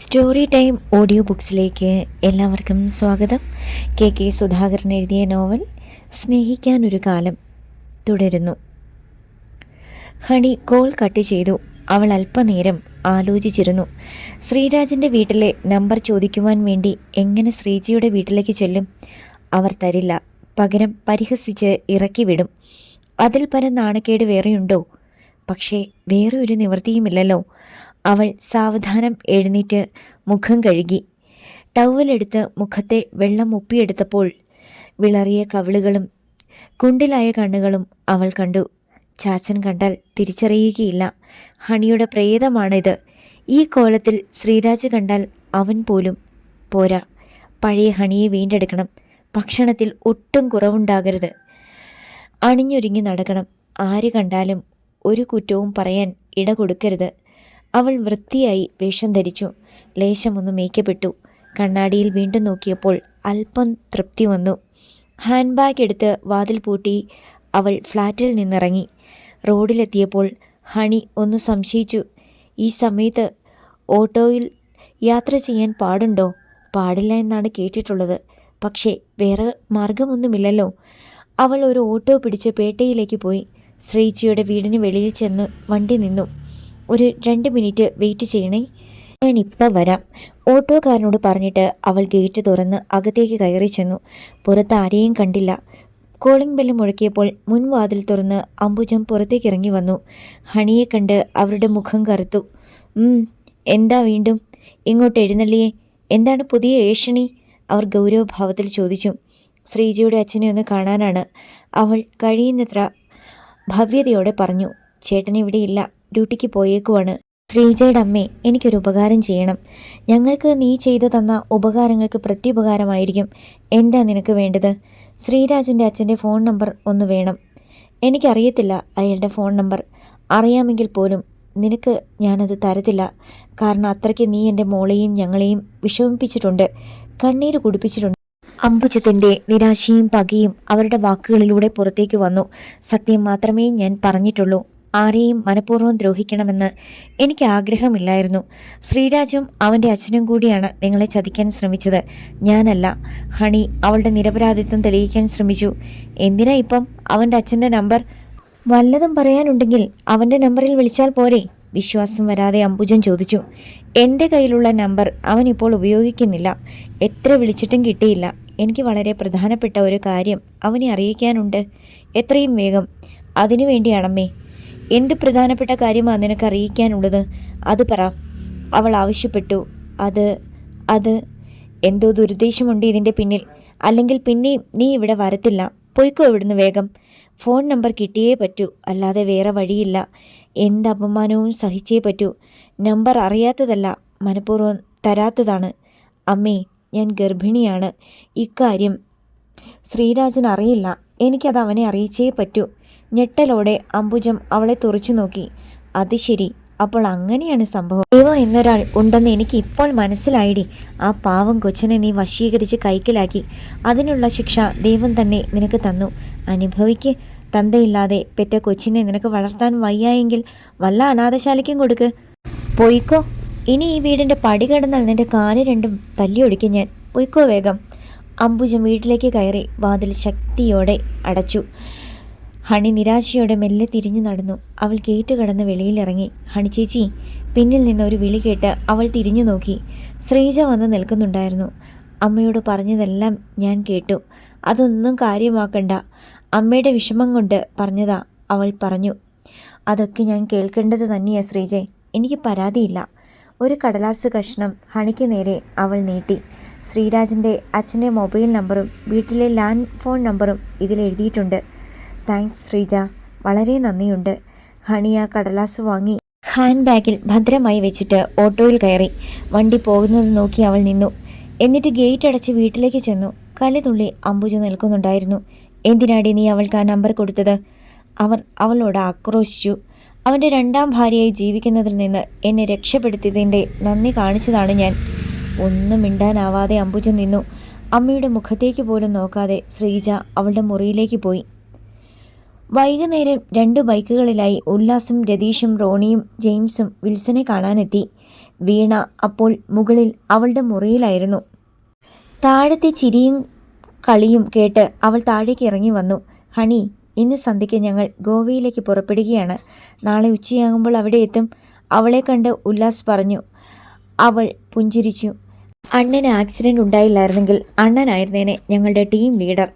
Story time audio ബുക്സിലേക്ക് എല്ലാവർക്കും സ്വാഗതം. K K Sudhakaran എഴുതിയ നോവൽ സ്നേഹിക്കാനൊരു കാലം തുടരുന്നു. ഹണി കോൾ കട്ട് ചെയ്തു. അവൾ അല്പനേരം ആലോചിച്ചിരുന്നു. ശ്രീരാജിന്റെ വീട്ടിലെ നമ്പർ ചോദിക്കുവാൻ വേണ്ടി എങ്ങനെ ശ്രീജിയുടെ വീട്ടിലേക്ക് ചെല്ലും? അവർ തരില്ല. പകരം പരിഹസിച്ച് ഇറക്കി വിടും. അതിൽ പരം നാണക്കേട് വേറെയുണ്ടോ? പക്ഷേ വേറെ ഒരു നിവൃത്തിയുമില്ലല്ലോ. അവൾ സാവധാനം എഴുന്നേറ്റ് മുഖം കഴുകി. ടവലെടുത്ത് മുഖത്തെ വെള്ളം ഒപ്പിയെടുത്തപ്പോൾ വിളറിയ കവിളുകളും കുണ്ടിലായ കണ്ണുകളും അവൾ കണ്ടു. ചാച്ചൻ കണ്ടാൽ തിരിച്ചറിയുകയില്ല. ഹണിയുടെ പ്രേതമാണിത്. ഈ കോലത്തിൽ ശ്രീരാജ് കണ്ടാൽ അവൻ പോലും പോരാ. പഴയ ഹണിയെ വീണ്ടെടുക്കണം. ഭക്ഷണത്തിൽ ഒട്ടും കുറവുണ്ടാകരുത്. അണിഞ്ഞൊരുങ്ങി നടക്കണം. ആര് കണ്ടാലും ഒരു കുറ്റവും പറയാൻ ഇട കൊടുക്കരുത് അവൾ വൃത്തിയായി വേഷം ധരിച്ചു. ലേശമൊന്ന് മേക്കപ്പെട്ടു കണ്ണാടിയിൽ വീണ്ടും നോക്കിയപ്പോൾ അല്പം തൃപ്തി വന്നു. ഹാൻഡ് ബാഗ് എടുത്ത് വാതിൽ പൂട്ടി അവൾ ഫ്ലാറ്റിൽ നിന്നിറങ്ങി. റോഡിലെത്തിയപ്പോൾ ഹണി ഒന്ന് സംശയിച്ചു. ഈ സമയത്ത് ഓട്ടോയിൽ യാത്ര ചെയ്യാൻ പാടുണ്ടോ? പാടില്ല എന്നാണ് കേട്ടിട്ടുള്ളത്. പക്ഷേ വേറെ മാർഗമൊന്നുമില്ലല്ലോ. അവൾ ഒരു ഓട്ടോ പിടിച്ച് പേട്ടയിലേക്ക് പോയി. ശ്രീജിയുടെ വീടിന് വെളിയിൽ ചെന്ന് വണ്ടി നിന്നു. ഒരു രണ്ട് മിനിറ്റ് വെയിറ്റ് ചെയ്യണേ. ഇപ്പം വരാം. ഓട്ടോക്കാരനോട് പറഞ്ഞിട്ട് അവൾ ഗേറ്റ് തുറന്ന് അകത്തേക്ക് കയറി ചെന്നു. പുറത്ത് ആരെയും കണ്ടില്ല. കോളിംഗ് ബെല്ല് മുഴക്കിയപ്പോൾ മുൻവാതിൽ തുറന്ന് അംബുജം പുറത്തേക്ക് ഇറങ്ങി വന്നു. ഹണിയെ കണ്ട് അവരുടെ മുഖം കറുത്തു. എന്താ വീണ്ടും? ഇങ്ങോട്ട് എഴുന്നള്ളിയേ. എന്താണ് പുതിയ ഏഷണി? അവർ ഗൗരവഭാവത്തിൽ ചോദിച്ചു. ശ്രീജിയുടെ അച്ഛനെ ഒന്ന് കാണാനാണ്. അവൾ കഴിയുന്നത്ര ഭവ്യതയോടെ പറഞ്ഞു. ചേട്ടൻ ഇവിടെയില്ല ഡ്യൂട്ടിക്ക് പോയേക്കുവാണ്. ശ്രീജയുടെ അമ്മേ എനിക്കൊരു ഉപകാരം ചെയ്യണം. ഞങ്ങൾക്ക് നീ ചെയ്തു തന്ന ഉപകാരങ്ങൾക്ക് പ്രത്യുപകാരമായിരിക്കും. എന്താ നിനക്ക് വേണ്ടത്? ശ്രീരാജിന്റെ അച്ഛന്റെ ഫോൺ നമ്പർ ഒന്ന് വേണം. എനിക്കറിയത്തില്ല അയാളുടെ ഫോൺ നമ്പർ. അറിയാമെങ്കിൽ പോലും നിനക്ക് ഞാനത് തരത്തില്ല. കാരണം അത്രയ്ക്ക് നീ എന്റെ മോളെയും ഞങ്ങളെയും വിഷമിപ്പിച്ചിട്ടുണ്ട്. കണ്ണീര് കുടിപ്പിച്ചിട്ടുണ്ട്. അംബുജത്തിന്റെ നിരാശയും പകയും അവരുടെ വാക്കുകളിലൂടെ പുറത്തേക്ക് വന്നു. സത്യം മാത്രമേ ഞാൻ പറഞ്ഞിട്ടുള്ളൂ. ആരെയും മനഃപൂർവം ദ്രോഹിക്കണമെന്ന് എനിക്ക് ആഗ്രഹമില്ലായിരുന്നു. ശ്രീരാജും അവന്റെ അച്ഛനും കൂടിയാണ് നിങ്ങളെ ചതിക്കാൻ ശ്രമിച്ചത്. ഞാനല്ല. ഹണി അവളുടെ നിരപരാധിത്വം തെളിയിക്കാൻ ശ്രമിച്ചു. എന്തിനാ ഇപ്പം? അവന്റെ അച്ഛന്റെ നമ്പർ? വല്ലതും പറയാനുണ്ടെങ്കിൽ അവന്റെ നമ്പറിൽ വിളിച്ചാൽ പോരെ. വിശ്വാസം വരാതെ അംബുജൻ ചോദിച്ചു. എന്റെ കയ്യിലുള്ള നമ്പർ അവൻ ഇപ്പോൾ ഉപയോഗിക്കുന്നില്ല. എത്ര വിളിച്ചിട്ടും കിട്ടിയില്ല. എനിക്ക് വളരെ പ്രധാനപ്പെട്ട ഒരു കാര്യം അവനെ അറിയിക്കാനുണ്ട്. എത്രയും വേഗം. അതിനു വേണ്ടിയാണമ്മേ. എന്ത് പ്രധാനപ്പെട്ട കാര്യമാണ് നിനക്ക് അറിയിക്കാനുള്ളത് അത് പറ. അവൾ ആവശ്യപ്പെട്ടു. അത് അത്. എന്തോ ദുരുദ്ദേശമുണ്ട് ഇതിന്റെ പിന്നിൽ. അല്ലെങ്കിൽ പിന്നെയും നീ ഇവിടെ വരത്തില്ല. പോയിക്കോ ഇവിടുന്ന് വേഗം. ഫോൺ നമ്പർ കിട്ടിയേ പറ്റൂ. അല്ലാതെ വേറെ വഴിയില്ല. എന്ത് അപമാനവും സഹിച്ചേ പറ്റൂ. നമ്പർ അറിയാത്തതല്ല. മനഃപൂർവം തരാത്തതാണ്. അമ്മേ ഞാൻ ഗർഭിണിയാണ്. ഇക്കാര്യം ശ്രീരാജൻ അറിയില്ല. എനിക്കത് അവനെ അറിയിച്ചേ പറ്റൂ. ഞെട്ടലോടെ അംബുജം അവളെ തുറച്ചു നോക്കി. അത് ശരി. അപ്പോൾ അങ്ങനെയാണ് സംഭവം. ദൈവം എന്നൊരാൾ ഉണ്ടെന്ന് എനിക്ക് ഇപ്പോൾ മനസ്സിലായിടി. ആ പാവം കൊച്ചനെ നീ വശീകരിച്ച് കൈക്കലാക്കി. അതിനുള്ള ശിക്ഷ ദൈവം തന്നെ നിനക്ക് തന്നു. അനുഭവിക്ക്. തന്തയില്ലാതെ പെറ്റ കൊച്ചിനെ നിനക്ക് വളർത്താൻ വയ്യായെങ്കിൽ വല്ല അനാഥശാലയ്ക്കും കൊടുക്ക്. പോയിക്കോ. ഇനി ഈ വീടിന്റെ പടി കിടന്നാൽ നിന്റെ കാൽ രണ്ടും തല്ലിയൊടിക്കും ഞാൻ. പോയിക്കോ വേഗം. അംബുജം വീട്ടിലേക്ക് കയറി വാതിൽ ശക്തിയോടെ അടച്ചു. ഹണി നിരാശയോടെ മെല്ലെ തിരിഞ്ഞു നടന്നു. അവൾ ഗേറ്റ് കടന്ന് വെളിയിലിറങ്ങി ഹണി ചേച്ചി പിന്നിൽ നിന്ന് ഒരു വിളി കേട്ട് അവൾ തിരിഞ്ഞു നോക്കി. ശ്രീജ വന്ന് നിൽക്കുന്നുണ്ടായിരുന്നു. അമ്മയോട് പറഞ്ഞതെല്ലാം ഞാൻ കേട്ടു. അതൊന്നും കാര്യമാക്കണ്ട. അമ്മയുടെ വിഷമം കൊണ്ട് പറഞ്ഞതാ അവൾ പറഞ്ഞു. അതൊക്കെ ഞാൻ കേൾക്കേണ്ടത് തന്നെയാ ശ്രീജെ. എനിക്ക് പരാതിയില്ല. ഒരു കടലാസ് കഷ്ണം ഹണിക്ക് നേരെ അവൾ നീട്ടി. ശ്രീരാജിന്റെ അച്ഛന്റെ മൊബൈൽ നമ്പറും വീട്ടിലെ ലാൻഡ് ഫോൺ നമ്പറും ഇതിൽ എഴുതിയിട്ടുണ്ട്. താങ്ക്സ് ശ്രീജ. വളരെ നന്ദിയുണ്ട്. ഹണിയ കടലാസ് വാങ്ങി. ഹാൻഡ് ബാഗിൽ ഭദ്രമായി വെച്ചിട്ട് ഓട്ടോയിൽ കയറി. വണ്ടി പോകുന്നത് നോക്കി അവൾ നിന്നു. എന്നിട്ട് ഗേറ്റ് അടച്ച് വീട്ടിലേക്ക് ചെന്നു. കലതുള്ളി അംബുജ നിൽക്കുന്നുണ്ടായിരുന്നു. എന്തിനാടി നീ അവൾക്ക് ആ നമ്പർ കൊടുത്തത്? അവർ അവളോട് ആക്രോശിച്ചു. അവന്റെ രണ്ടാം ഭാര്യയായി ജീവിക്കുന്നതിൽ നിന്ന് എന്നെ രക്ഷപ്പെടുത്തിയതിന്റെ നന്ദി കാണിച്ചതാണ് ഞാൻ. ഒന്നും മിണ്ടാനാവാതെ അംബുജ നിന്നു. അമ്മയുടെ മുഖത്തേക്ക് പോലും നോക്കാതെ ശ്രീജ അവളുടെ മുറിയിലേക്ക് പോയി. വൈകുന്നേരം രണ്ട് ബൈക്കുകളിലായി ഉല്ലാസും രതീഷും റോണിയും ജെയിംസും വിൽസനെ കാണാനെത്തി. വീണ അപ്പോൾ മുകളിൽ അവളുടെ മുറിയിലായിരുന്നു. താഴത്തെ ചിരിയും കളിയും കേട്ട് അവൾ താഴേക്ക് ഇറങ്ങി വന്നു. ഹണി ഇന്ന് സന്ധ്യയ്ക്ക് ഞങ്ങൾ ഗോവയിലേക്ക് പുറപ്പെടുകയാണ്. നാളെ ഉച്ചയാകുമ്പോൾ അവിടെ എത്തും. അവളെ കണ്ട് ഉല്ലാസ് പറഞ്ഞു. അവൾ പുഞ്ചിരിച്ചു. അണ്ണന് ആക്സിഡന്റ് ഉണ്ടായില്ലായിരുന്നെങ്കിൽ അണ്ണനായിരുന്നേനെ ഞങ്ങളുടെ ടീം ലീഡർ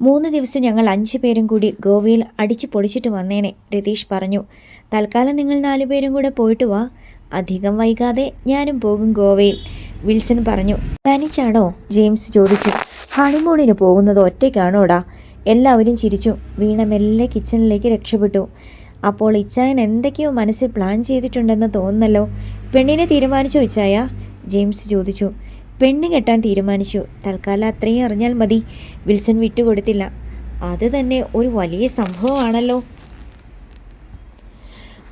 മൂന്ന് ദിവസം ഞങ്ങൾ അഞ്ചു പേരും കൂടി ഗോവയിൽ അടിച്ചു പൊളിച്ചിട്ട് വന്നേനെ രതീഷ് പറഞ്ഞു. തൽക്കാലം നിങ്ങൾ നാലുപേരും കൂടെ പോയിട്ട് വാ. അധികം വൈകാതെ ഞാനും പോകും ഗോവയിൽ വിൽസൺ പറഞ്ഞു. തനിച്ചാണോ? ജെയിംസ് ചോദിച്ചു. ഹണിമൂണിന് പോകുന്നത് ഒറ്റയ്ക്കാണോടാ? എല്ലാവരും ചിരിച്ചു. വീണ മെല്ലെ കിച്ചണിലേക്ക് രക്ഷപ്പെട്ടു. അപ്പോൾ ഇച്ചായൻ എന്തൊക്കെയോ മനസ്സിൽ പ്ലാൻ ചെയ്തിട്ടുണ്ടെന്ന് തോന്നുന്നല്ലോ. പെണ്ണിനെ തീരുമാനിച്ചോ ഇച്ചായ? ജെയിംസ് ചോദിച്ചു. പെണ്ണ് കെട്ടാൻ തീരുമാനിച്ചു. തൽക്കാലം അത്രയും അറിഞ്ഞാൽ മതി. വിൽസൺ വിട്ടുകൊടുത്തില്ല. അത് തന്നെ ഒരു വലിയ സംഭവമാണല്ലോ.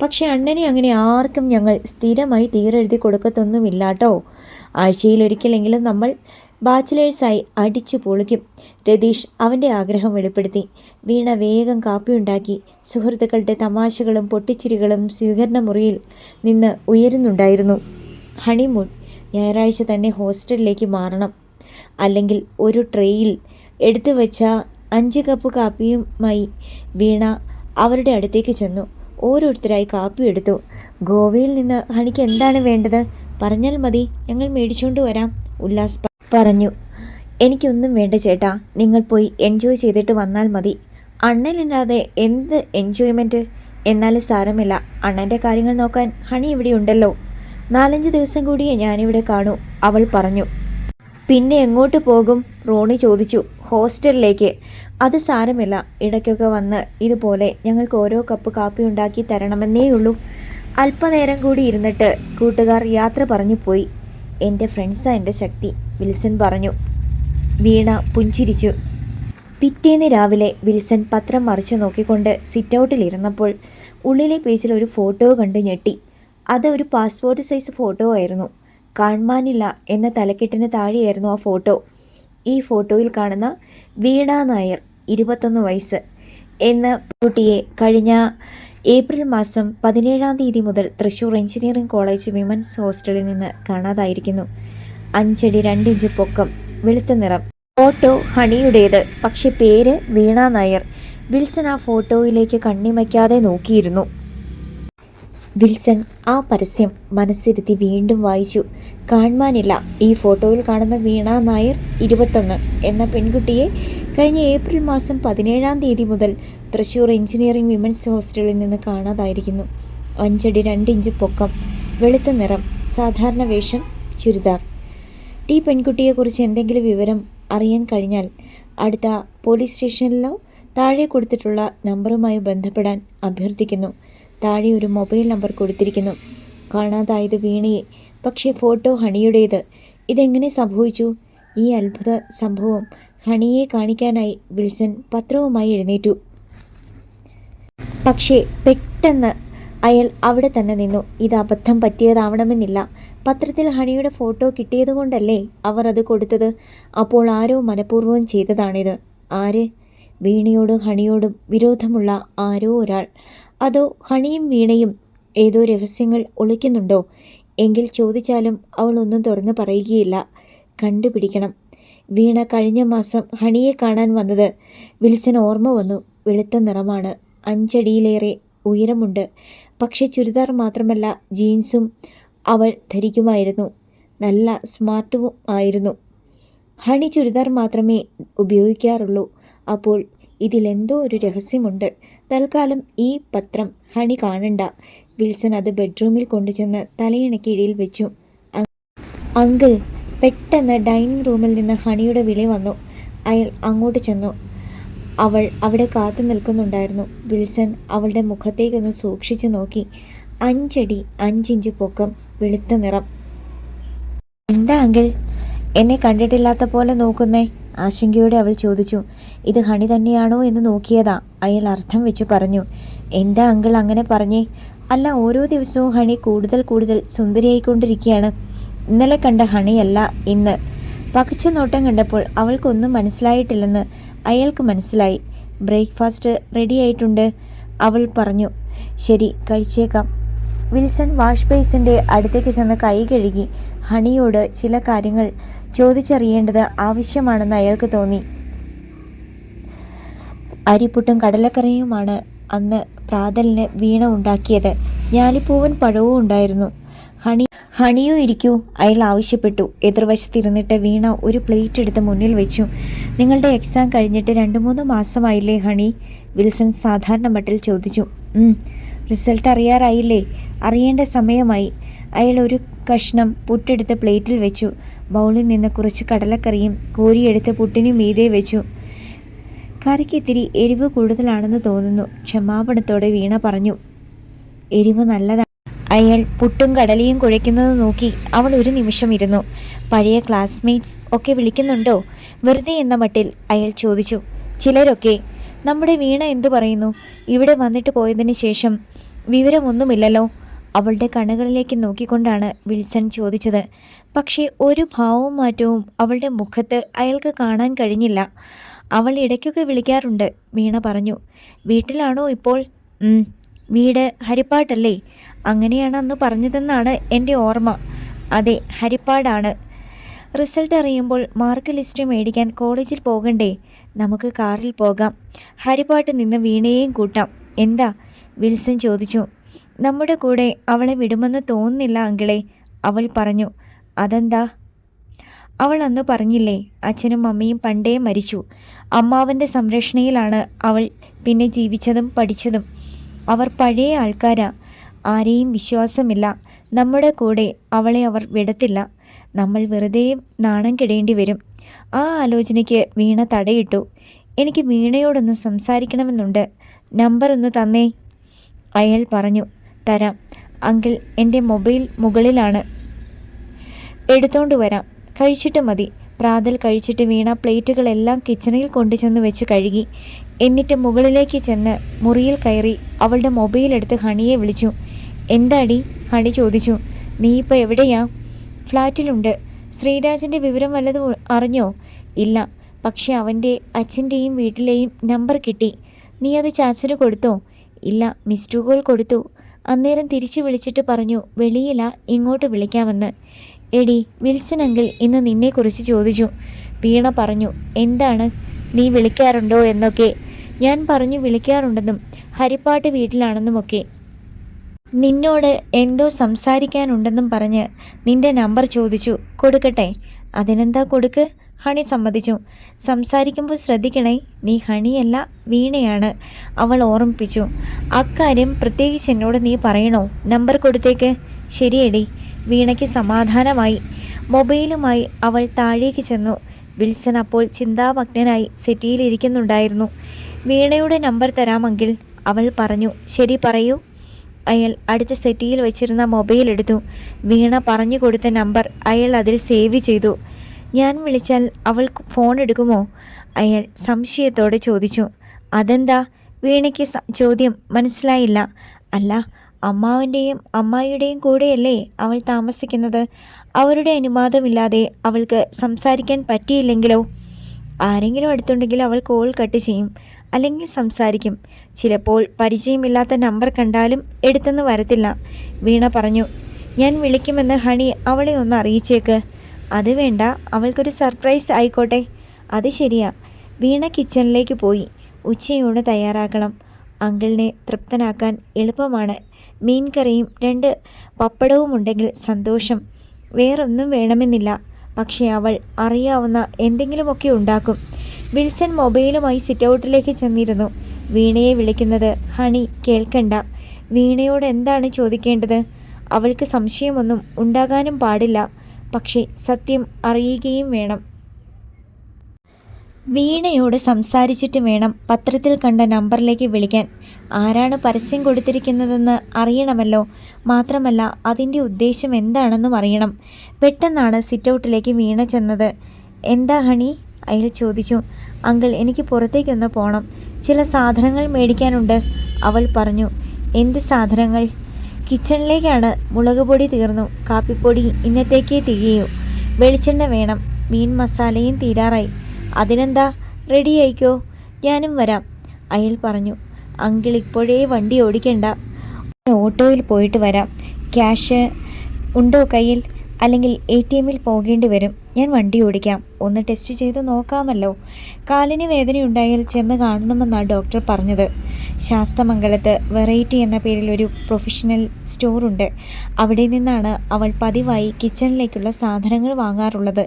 പക്ഷെ അണ്ണനെ അങ്ങനെ ആർക്കും ഞങ്ങൾ സ്ഥിരമായി തീരെഴുതി ആഴ്ചയിൽ ഒരിക്കലെങ്കിലും നമ്മൾ ബാച്ചിലേഴ്സായി അടിച്ചു പൊളിക്കും. രതീഷ് അവന്റെ ആഗ്രഹം വെളിപ്പെടുത്തി. വീണ വേഗം കാപ്പിയുണ്ടാക്കി സുഹൃത്തുക്കളുടെ തമാശകളും പൊട്ടിച്ചിരികളും സ്വീകരണ മുറിയിൽ നിന്ന് ഉയരുന്നുണ്ടായിരുന്നു. ഹണിമൂൺ ഞായറാഴ്ച തന്നെ ഹോസ്റ്റലിലേക്ക് മാറണം. അല്ലെങ്കിൽ ഒരു ട്രെയിൽ എടുത്തു വെച്ച അഞ്ച് കപ്പ് കാപ്പിയുമായി വീണ അവരുടെ അടുത്തേക്ക് ചെന്നു. ഓരോരുത്തരായി കാപ്പി എടുത്തു. ഗോവയിൽ നിന്ന് ഹണിക്ക് എന്താണ് വേണ്ടത്? പറഞ്ഞാൽ മതി. ഞങ്ങൾ മേടിച്ചുകൊണ്ട് വരാം. ഉല്ലാസ് പറഞ്ഞു. എനിക്കൊന്നും വേണ്ട ചേട്ടാ. നിങ്ങൾ പോയി എൻജോയ് ചെയ്തിട്ട് വന്നാൽ മതി. അണ്ണനില്ലാതെ എന്ത് എൻജോയ്മെന്റ് എന്നാലും സാരമില്ല. അണ്ണന്റെ കാര്യങ്ങൾ നോക്കാൻ ഹണി ഇവിടെ ഉണ്ടല്ലോ നാലഞ്ച് ദിവസം കൂടിയേ ഞാനിവിടെ കാണൂ അവൾ പറഞ്ഞു. പിന്നെ എങ്ങോട്ട് പോകും? റോണി ചോദിച്ചു. ഹോസ്റ്റലിലേക്ക്. അത് സാരമില്ല. ഇടയ്ക്കൊക്കെ വന്ന് ഇതുപോലെ ഞങ്ങൾക്ക് ഓരോ കപ്പ് കാപ്പി ഉണ്ടാക്കി തരണമെന്നേയുള്ളൂ അല്പനേരം കൂടി ഇരുന്നിട്ട് കൂട്ടുകാർ യാത്ര പറഞ്ഞു പോയി. എന്റെ ഫ്രണ്ട്സാ എന്റെ ശക്തി വിൽസൺ പറഞ്ഞു. വീണ പുഞ്ചിരിച്ചു. പിറ്റേന്ന് രാവിലെ വിൽസൺ പത്രം മറിച്ച് നോക്കിക്കൊണ്ട് സിറ്റൗട്ടിലിരുന്നപ്പോൾ ഉള്ളിലെ പേജിൽ ഒരു ഫോട്ടോ കണ്ട് ഞെട്ടി. അത് ഒരു പാസ്പോർട്ട് സൈസ് ഫോട്ടോ ആയിരുന്നു. കാണുവാനില്ല എന്ന തലക്കെട്ടിന് താഴെയായിരുന്നു ആ ഫോട്ടോ. ഈ ഫോട്ടോയിൽ കാണുന്ന വീണ നായർ ഇരുപത്തൊന്ന് വയസ്സ് എന്ന കുട്ടിയെ കഴിഞ്ഞ ഏപ്രിൽ മാസം പതിനേഴാം തീയതി മുതൽ തൃശ്ശൂർ എഞ്ചിനീയറിംഗ് കോളേജ് വിമൻസ് ഹോസ്റ്റലിൽ നിന്ന് കാണാതായിരിക്കുന്നു. അഞ്ചടി രണ്ടിഞ്ച് പൊക്കം വെളുത്ത നിറം. ഫോട്ടോ ഹണിയുടേത് പക്ഷെ പേര് വീണ നായർ. വിൽസൺ ആ ഫോട്ടോയിലേക്ക് കണ്ണിമയ്ക്കാതെ നോക്കിയിരുന്നു. വിൽസൺ ആ പരസ്യം മനസ്സിരുത്തി വീണ്ടും വായിച്ചു. കാണുവാനില്ല ഈ ഫോട്ടോയിൽ കാണുന്ന വീണ നായർ ഇരുപത്തൊന്ന് എന്ന പെൺകുട്ടിയെ കഴിഞ്ഞ ഏപ്രിൽ മാസം പതിനേഴാം തീയതി മുതൽ തൃശൂർ എഞ്ചിനീയറിംഗ് വിമൻസ് ഹോസ്റ്റലിൽ നിന്ന് കാണാതായിരിക്കുന്നു. അഞ്ചടി രണ്ട് ഇഞ്ച് പൊക്കം വെളുത്ത നിറം സാധാരണ വേഷം ചുരിദാർ. ഈ പെൺകുട്ടിയെക്കുറിച്ച് എന്തെങ്കിലും വിവരം അറിയാൻ കഴിഞ്ഞാൽ അടുത്ത പോലീസ് സ്റ്റേഷനിലോ താഴെ കൊടുത്തിട്ടുള്ള നമ്പറുമായി ബന്ധപ്പെടാൻ അഭ്യർത്ഥിക്കുന്നു. താഴെ ഒരു മൊബൈൽ നമ്പർ കൊടുത്തിരിക്കുന്നു. കാണാതായത് വീണയെ. പക്ഷേ ഫോട്ടോ ഹണിയുടേത്. ഇതെങ്ങനെ സംഭവിച്ചു? ഈ അത്ഭുത സംഭവം ഹണിയെ കാണിക്കാനായി വിൽസൺ പത്രവുമായി എഴുന്നേറ്റു. പക്ഷേ പെട്ടെന്ന് അയാൾ അവിടെ തന്നെ നിന്നു. ഇത് അബദ്ധം പറ്റിയതാവണമെന്നില്ല. പത്രത്തിൽ ഹണിയുടെ ഫോട്ടോ കിട്ടിയതുകൊണ്ടല്ലേ അവർ അത് കൊടുത്തത്? അപ്പോൾ ആരോ മനഃപൂർവം ചെയ്തതാണിത്. ആര്? വീണയോടും ഹണിയോടും വിരോധമുള്ള ആരോ ഒരാൾ. അതോ ഹണിയും വീണയും ഏതോ രഹസ്യങ്ങൾ ഒളിക്കുന്നുണ്ടോ? എങ്കിൽ ചോദിച്ചാലും അവൾ ഒന്നും തുറന്നു പറയുകയില്ല. കണ്ടുപിടിക്കണം. വീണ കഴിഞ്ഞ മാസം ഹണിയെ കാണാൻ വന്നത് വിൽസൺ ഓർമ്മ വന്നു. വെളുത്ത നിറമാണ്. അഞ്ചടിയിലേറെ ഉയരമുണ്ട്. പക്ഷെ ചുരിദാർ മാത്രമല്ല ജീൻസും അവൾ ധരിക്കുമായിരുന്നു. നല്ല സ്മാർട്ടും ആയിരുന്നു. ഹണി ചുരിദാർ മാത്രമേ ഉപയോഗിക്കാറുള്ളൂ. അപ്പോൾ ഇതിലെന്തോ ഒരു രഹസ്യമുണ്ട്. തൽക്കാലം ഈ പത്രം ഹണി കാണണ്ട. വിൽസൺ അത് ബെഡ്റൂമിൽ കൊണ്ടുചെന്ന് തലയിണക്കിഴിയിൽ വെച്ചു. അങ്കിൾ പെട്ടെന്ന് ഡൈനിങ് റൂമിൽ നിന്ന് ഹണിയുടെ വിളി വന്നു. അയാൾ അങ്ങോട്ട് ചെന്നു. അവൾ അവിടെ കാത്തു നിൽക്കുന്നുണ്ടായിരുന്നു. വിൽസൺ അവളുടെ മുഖത്തേക്കൊന്ന് സൂക്ഷിച്ചു നോക്കി. അഞ്ചടി അഞ്ചിഞ്ച് പൊക്കം വെളുത്ത നിറം. എന്താ അങ്കിൾ? എന്നെ കണ്ടിട്ടില്ലാത്ത പോലെ നോക്കുന്നേ. ആശങ്കയോടെ അവൾ ചോദിച്ചു ഇത് ഹണി തന്നെയാണോ എന്ന് നോക്കിയതാ അയാൾ അർത്ഥം വെച്ച് പറഞ്ഞു. എന്താ അങ്കിൾ അങ്ങനെ പറഞ്ഞേ? അല്ല ഓരോ ദിവസവും ഹണി കൂടുതൽ കൂടുതൽ സുന്ദരിയായിക്കൊണ്ടിരിക്കുകയാണ്. ഇന്നലെ കണ്ട ഹണിയല്ല ഇന്ന്. പകച്ച നോട്ടം കണ്ടപ്പോൾ അവൾക്കൊന്നും മനസ്സിലായിട്ടില്ലെന്ന് അയാൾക്ക് മനസ്സിലായി. ബ്രേക്ക്ഫാസ്റ്റ് റെഡിയായിട്ടുണ്ട് അവൾ പറഞ്ഞു. ശരി കഴിച്ചേക്കാം. വിൽസൺ വാഷ് ബേസിന്റെ അടുത്തേക്ക് ചെന്ന് കൈ കഴുകി ഹണിയോട് ചില കാര്യങ്ങൾ ചോദിച്ചറിയേണ്ടത് ആവശ്യമാണെന്ന് അയാൾക്ക് തോന്നി. അരിപ്പുട്ടും കടലക്കറിയുമാണ് അന്ന് പ്രാതലിന് വീണ ഉണ്ടാക്കിയത്. ഞാലിപ്പൂവൻ പഴവും ഉണ്ടായിരുന്നു. ഹണി ഹണിയോ ഇരിക്കൂ അയാൾ ആവശ്യപ്പെട്ടു. എതിർവശത്തിരുന്നിട്ട് വീണ ഒരു പ്ലേറ്റ് എടുത്ത് മുന്നിൽ വെച്ചു. നിങ്ങളുടെ എക്സാം കഴിഞ്ഞിട്ട് രണ്ട് മൂന്ന് മാസമായില്ലേ ഹണി? വിൽസൺ സാധാരണ മട്ടിൽ ചോദിച്ചു. "ഉം. റിസൾട്ട് അറിയാറായില്ലേ? അറിയേണ്ട സമയമായി. അയാൾ ഒരു കഷ്ണം പുട്ടെടുത്ത് പ്ലേറ്റിൽ വെച്ചു. ബൗളിൽ നിന്ന് കുറച്ച് കടലക്കറിയും കോരിയെടുത്ത് പുട്ടിനു മീതെ വെച്ചു. കറിക്ക് ഇത്തിരി എരിവ് കൂടുതലാണെന്ന് തോന്നുന്നു. ക്ഷമാപണത്തോടെ വീണ പറഞ്ഞു. എരിവ് നല്ലതാണ് അയാൾ പുട്ടും കടലയും കുഴയ്ക്കുന്നത് നോക്കി അവൾ ഒരു നിമിഷം ഇരുന്നു. പഴയ ക്ലാസ്മേറ്റ്സ് ഒക്കെ വിളിക്കുന്നുണ്ടോ? വെറുതെ എന്ന മട്ടിൽ അയാൾ ചോദിച്ചു. ചിലരൊക്കെ നമ്മുടെ വീണ എന്തു പറയുന്നു? ഇവിടെ വന്നിട്ട് പോയതിന് ശേഷം വിവരമൊന്നുമില്ലല്ലോ. അവളുടെ കണ്ണുകളിലേക്ക് നോക്കിക്കൊണ്ടാണ് വിൽസൺ ചോദിച്ചത്. പക്ഷേ ഒരു ഭാവവും മാറ്റവും അവളുടെ മുഖത്ത് അയാൾക്ക് കാണാൻ കഴിഞ്ഞില്ല. അവൾ ഇടയ്ക്കൊക്കെ വിളിക്കാറുണ്ട് വീണ പറഞ്ഞു. വീട്ടിലാണോ ഇപ്പോൾ? വീട് ഹരിപ്പാട്ടല്ലേ? അങ്ങനെയാണ് അന്ന് പറഞ്ഞതെന്നാണ് എന്റെ ഓർമ്മ. അതെ ഹരിപ്പാടാണ്. റിസൾട്ട് അറിയുമ്പോൾ മാർക്ക് ലിസ്റ്റ് മേടിക്കാൻ കോളേജിൽ പോകണ്ടേ? നമുക്ക് കാറിൽ പോകാം. ഹരിപാട്ട് നിന്ന് വീണയെയും കൂട്ടാം. എന്താ? വിൽസൺ ചോദിച്ചു. നമ്മുടെ കൂടെ അവളെ വിടുമെന്ന് തോന്നുന്നില്ല അങ്കിളെ അവൾ പറഞ്ഞു. അതെന്താ? അവൾ അന്ന് പറഞ്ഞില്ലേ അച്ഛനും അമ്മയും പണ്ടേ മരിച്ചു. അമ്മാവന്റെ സംരക്ഷണയിലാണ് അവൾ പിന്നെ ജീവിച്ചതും പഠിച്ചതും. അവർ പഴയ ആൾക്കാരാ. ആരെയും വിശ്വാസമില്ല. നമ്മുടെ കൂടെ അവളെ അവർ വിടത്തില്ല. നമ്മൾ വെറുതെ നാണം കെടേണ്ടി വരും. ആ ആലോചനയ്ക്ക് വീണ തടയിട്ടു. എനിക്ക് വീണയോടൊന്ന് സംസാരിക്കണമെന്നുണ്ട്. നമ്പർ ഒന്ന് തന്നേ. അയാൾ പറഞ്ഞു തരാം. അങ്കിൾ എന്റെ മൊബൈൽ മുകളിലാണ്. എടുത്തോണ്ട് വരാം. കഴിച്ചിട്ട് മതി. പ്രാതൽ കഴിച്ചിട്ട് വീണ പ്ലേറ്റുകളെല്ലാം കിച്ചണിൽ കൊണ്ടുചെന്ന് വെച്ച് കഴുകി. എന്നിട്ട് മുകളിലേക്ക് ചെന്ന് മുറിയിൽ കയറി അവളുടെ മൊബൈൽ എടുത്ത് ഹണിയെ വിളിച്ചു. എന്താടി? ഹണി ചോദിച്ചു. നീ ഇപ്പോൾ എവിടെയാ? ഫ്ലാറ്റിലുണ്ട്. ശ്രീരാജന്റെ വിവരം വല്ലതും അറിഞ്ഞോ? ഇല്ല. പക്ഷെ അവന്റെ അച്ഛന്റെയും വീട്ടിലെയും നമ്പർ കിട്ടി. നീ അത് ചാച്ചന് കൊടുത്തോ? ഇല്ല. മിസ്ഡ് കോൾ കൊടുത്തു. അന്നേരം തിരിച്ചു വിളിച്ചിട്ട് പറഞ്ഞു വെളിയില ഇങ്ങോട്ട് വിളിക്കാമെന്ന്. എടി വിൽസൺ അങ്കിൾ ഇന്ന് നിന്നെക്കുറിച്ച് ചോദിച്ചു. വീണ പറഞ്ഞു എന്താണ്? നീ വിളിക്കാറുണ്ടോ? എന്നൊക്കെ. ഞാൻ പറഞ്ഞു വിളിക്കാറുണ്ടെന്നും ഹരിപ്പാട്ട് വീട്ടിലാണെന്നുമൊക്കെ. നിന്നോട് എന്തോ സംസാരിക്കാനുണ്ടെന്നും പറഞ്ഞ് നിന്റെ നമ്പർ ചോദിച്ചു. കൊടുക്കട്ടെ. അതിനെന്താ കൊടുക്ക്? ഹണി സമ്മതിച്ചു. സംസാരിക്കുമ്പോൾ ശ്രദ്ധിക്കണേ നീ ഹണിയല്ല വീണയാണ്. അവൾ ഓർമ്മിപ്പിച്ചു. അക്കാര്യം പ്രത്യേകിച്ച് എന്നോട് നീ പറയണോ? നമ്പർ കൊടുത്തേക്ക്. ശരിയെടി. വീണയ്ക്ക് സമാധാനമായി. മൊബൈലുമായി അവൾ താഴേക്ക് ചെന്നു. വിൽസൺ അപ്പോൾ ചിന്താമഗ്നനായി സെറ്റിയിലിരിക്കുന്നുണ്ടായിരുന്നു. വീണയുടെ നമ്പർ തരാമെങ്കിൽ അവൾ പറഞ്ഞു ശരി പറയൂ. അയാൾ അടുത്ത സെറ്റിയിൽ വെച്ചിരുന്ന മൊബൈൽ എടുത്തു. വീണ പറഞ്ഞു കൊടുത്ത നമ്പർ അയാൾ അതിൽ സേവ് ചെയ്തു. ഞാൻ വിളിച്ചാൽ അവൾ ഫോൺ എടുക്കുമോ? അയാൾ സംശയത്തോടെ ചോദിച്ചു. അതെന്താ? വീണയ്ക്ക് ചോദ്യം മനസ്സിലായില്ല. അല്ല അമ്മാവന്റെയും അമ്മായിയുടെയും കൂടെയല്ലേ അവൾ താമസിക്കുന്നത്? അവരുടെ അനുവാദമില്ലാതെ അവൾക്ക് സംസാരിക്കാൻ പറ്റിയില്ലെങ്കിലോ? ആരെങ്കിലും അടുത്തുണ്ടെങ്കിൽ അവൾ കോൾ കട്ട് ചെയ്യും. അല്ലെങ്കിൽ സംസാരിക്കും. ചിലപ്പോൾ പരിചയമില്ലാത്ത നമ്പർ കണ്ടാലും എടുത്തെന്ന് വരത്തില്ല. വീണ പറഞ്ഞു ഞാൻ വിളിക്കുമെന്ന് ഹണി അവളെ ഒന്ന് അറിയിച്ചേക്ക്. അത് വേണ്ട അവൾക്കൊരു സർപ്രൈസ് ആയിക്കോട്ടെ. അത് ശരിയാ. വീണ കിച്ചണിലേക്ക് പോയി. ഉച്ചയൂണ് തയ്യാറാക്കണം അങ്കിളിനെ തൃപ്തനാക്കാൻ എളുപ്പമാണ്. മീൻ കറിയും രണ്ട് പപ്പടവും ഉണ്ടെങ്കിൽ സന്തോഷം. വേറൊന്നും വേണമെന്നില്ല. പക്ഷേ അവൾ അറിയാവുന്ന എന്തെങ്കിലുമൊക്കെ ഉണ്ടാക്കും. വിൽസൺ മൊബൈലുമായി സിറ്റൗട്ടിലേക്ക് ചെന്നിരുന്നു. വീണയെ വിളിക്കുന്നത് ഹണി കേൾക്കണ്ട. വീണയോട് എന്താണ് ചോദിക്കേണ്ടത്? അവൾക്ക് സംശയമൊന്നും ഉണ്ടാകാനും പാടില്ല. പക്ഷേ സത്യം അറിയുകയും വേണം. വീണയോട് സംസാരിച്ചിട്ട് വേണം പത്രത്തിൽ കണ്ട നമ്പറിലേക്ക് വിളിക്കാൻ. ആരാണ് പരസ്യം കൊടുത്തിരിക്കുന്നതെന്ന് അറിയണമല്ലോ. മാത്രമല്ല അതിന്റെ ഉദ്ദേശം എന്താണെന്നും അറിയണം. പെട്ടെന്നാണ് സിറ്റൗട്ടിലേക്ക് വീണ ചെന്നത്. എന്താ ഹണി? അയാൾ ചോദിച്ചു അങ്കിൾ എനിക്ക് പുറത്തേക്കൊന്ന് പോകണം ചില സാധനങ്ങൾ മേടിക്കാനുണ്ട്. അവൾ പറഞ്ഞു എന്ത് സാധനങ്ങൾ? കിച്ചണിലേക്കാണ്. മുളക് പൊടി തീർന്നു. കാപ്പിപ്പൊടി ഇന്നത്തേക്കേ തികയൂ. വെളിച്ചെണ്ണ വേണം. മീൻ മസാലയും തീരാറായി. അതിനെന്താ? റെഡി ആയിക്കോ. ഞാനും വരാം. അയാൾ പറഞ്ഞു അങ്കിൾ ഇപ്പോഴേ വണ്ടി ഓടിക്കണ്ട. ഓട്ടോയിൽ പോയിട്ട് വരാം. ക്യാഷ് ഉണ്ടോ കയ്യിൽ? അല്ലെങ്കിൽ എ ടി എമ്മിൽ പോകേണ്ടി വരും. ഞാൻ വണ്ടി ഓടിക്കാം. ഒന്ന് ടെസ്റ്റ് ചെയ്ത് നോക്കാമല്ലോ. കാലിന് വേദനയുണ്ടായാൽ ചെന്ന് കാണണമെന്നാണ് ഡോക്ടർ പറഞ്ഞത്. ശാസ്തമംഗലത്ത് വെറൈറ്റി എന്ന പേരിൽ ഒരു പ്രൊഫഷണൽ സ്റ്റോറുണ്ട്. അവിടെ നിന്നാണ് അവൾ പതിവായി കിച്ചണിലേക്കുള്ള സാധനങ്ങൾ വാങ്ങാറുള്ളത്.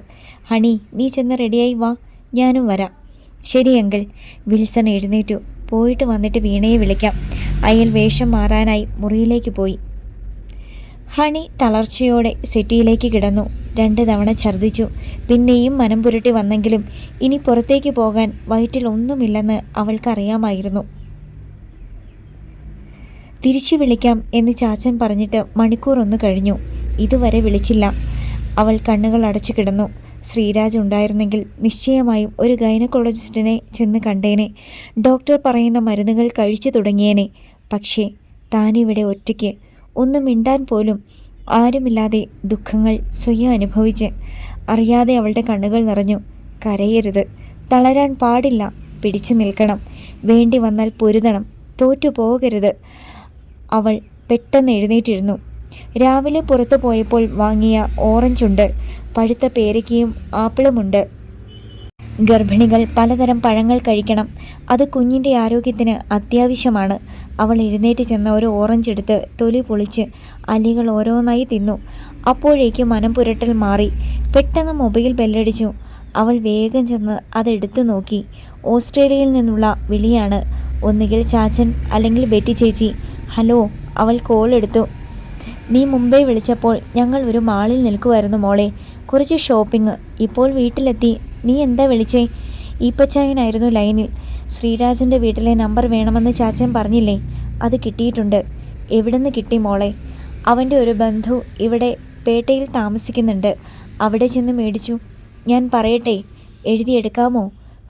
ഹണി നീ ചെന്ന് റെഡിയായി വാ. ഞാനും വരാം. ശരി അങ്കിൾ. വിൽസൺ എഴുന്നേറ്റു. പോയിട്ട് വന്നിട്ട് വീണയെ വിളിക്കാം. അയാൾ വേഷം മാറാനായി മുറിയിലേക്ക് പോയി. ഹണി തളർച്ചയോടെ സിറ്റിയിലേക്ക് കിടന്നു. രണ്ട് തവണ ഛർദ്ദിച്ചു. പിന്നെയും മനം പുരട്ടി വന്നെങ്കിലും ഇനി പുറത്തേക്ക് പോകാൻ വയറ്റിൽ ഒന്നുമില്ലെന്ന് അവൾക്കറിയാമായിരുന്നു. തിരിച്ചു വിളിക്കാം എന്ന് ചാച്ചൻ പറഞ്ഞിട്ട് മണിക്കൂർ ഒന്ന് കഴിഞ്ഞു. ഇതുവരെ വിളിച്ചില്ല. അവൾ കണ്ണുകൾ അടച്ചു കിടന്നു. ശ്രീരാജ് ഉണ്ടായിരുന്നെങ്കിൽ നിശ്ചയമായും ഒരു ഗൈനക്കോളജിസ്റ്റിനെ ചെന്ന് കണ്ടേനെ. ഡോക്ടർ പറയുന്ന മരുന്നുകൾ കഴിച്ചു തുടങ്ങിയേനെ. പക്ഷേ താനിവിടെ ഒറ്റയ്ക്ക്. ഒന്നും മിണ്ടാൻ പോലും ആരുമില്ലാതെ ദുഃഖങ്ങൾ സ്വയം അനുഭവിച്ച് അറിയാതെ അവളുടെ കണ്ണുകൾ നിറഞ്ഞു കരയരുത്. തളരാൻ പാടില്ല. പിടിച്ചു നിൽക്കണം. വേണ്ടി വന്നാൽ പൊരുതണം. തോറ്റു പോകരുത്. അവൾ പെട്ടെന്ന് എഴുന്നേറ്റിരുന്നു. രാവിലെ പുറത്തു പോയപ്പോൾ വാങ്ങിയ ഓറഞ്ചുണ്ട് പഴുത്ത പേരയ്ക്കയും ആപ്പിളുമുണ്ട് ഗർഭിണികൾ പലതരം പഴങ്ങൾ കഴിക്കണം. അത് കുഞ്ഞിന്റെ ആരോഗ്യത്തിന് അത്യാവശ്യമാണ്. അവൾ എഴുന്നേറ്റ് ചെന്ന ഒരു ഓറഞ്ച് എടുത്ത് തൊലി പൊളിച്ച് അലികൾ ഓരോന്നായി തിന്നു. അപ്പോഴേക്കും മനം പുരട്ടൽ മാറി. പെട്ടെന്ന് മൊബൈൽ ബെല്ലടിച്ചു. അവൾ വേഗം ചെന്ന് അതെടുത്തു നോക്കി. ഓസ്ട്രേലിയയിൽ നിന്നുള്ള വിളിയാണ്. ഒന്നുകിൽ ചാച്ചൻ അല്ലെങ്കിൽ ബെറ്റി ചേച്ചി. ഹലോ അവൾ കോൾ എടുത്തു. നീ മുംബൈ വിളിച്ചപ്പോൾ ഞങ്ങൾ ഒരു മാളിൽ നിൽക്കുമായിരുന്നു മോളെ. കുറച്ച് ഷോപ്പിംഗ്. ഇപ്പോൾ വീട്ടിലെത്തി. നീ എന്താ വിളിച്ചേ? ഈപ്പച്ചായനായിരുന്നു ലൈനിൽ. ശ്രീരാജന്റെ വീട്ടിലെ നമ്പർ വേണമെന്ന് ചാച്ചൻ പറഞ്ഞില്ലേ? അത് കിട്ടിയിട്ടുണ്ട്. എവിടുന്ന് കിട്ടി മോളെ? അവന്റെ ഒരു ബന്ധു ഇവിടെ പേട്ടയിൽ താമസിക്കുന്നുണ്ട്. അവിടെ ചെന്ന് മേടിച്ചു. ഞാൻ പറയട്ടെ എഴുതിയെടുക്കാമോ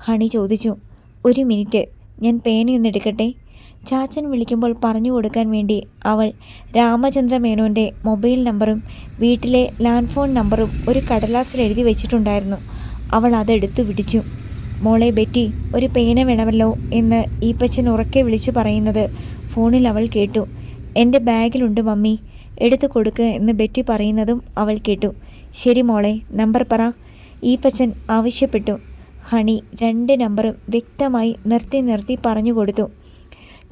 ഹണി ചോദിച്ചു. ഒരു മിനിറ്റ് ഞാൻ പേനയൊന്ന് എടുക്കട്ടെ? ചാച്ചൻ വിളിക്കുമ്പോൾ പറഞ്ഞു കൊടുക്കാൻ വേണ്ടി അവൾ രാമചന്ദ്ര മേനോന്റെ മൊബൈൽ നമ്പറും വീട്ടിലെ ലാൻഡ് ഫോൺ നമ്പറും ഒരു കടലാസിൽ എഴുതി വെച്ചിട്ടുണ്ടായിരുന്നു. അവൾ അതെടുത്തു പിടിച്ചു മോളെ ബെറ്റി ഒരു പേന വേണമല്ലോ എന്ന് ഈപ്പച്ചൻ ഉറക്കെ വിളിച്ചു പറയുന്നത് ഫോണിൽ അവൾ കേട്ടു. എന്റെ ബാഗിലുണ്ട് മമ്മി. എടുത്തു കൊടുക്ക് എന്ന് ബെറ്റി പറയുന്നതും അവൾ കേട്ടു. ശരി മോളെ നമ്പർ പറ. ഈപ്പച്ചൻ ആവശ്യപ്പെട്ടു. ഹണി രണ്ട് നമ്പറും വ്യക്തമായി നിർത്തി നിർത്തി പറഞ്ഞു കൊടുത്തു.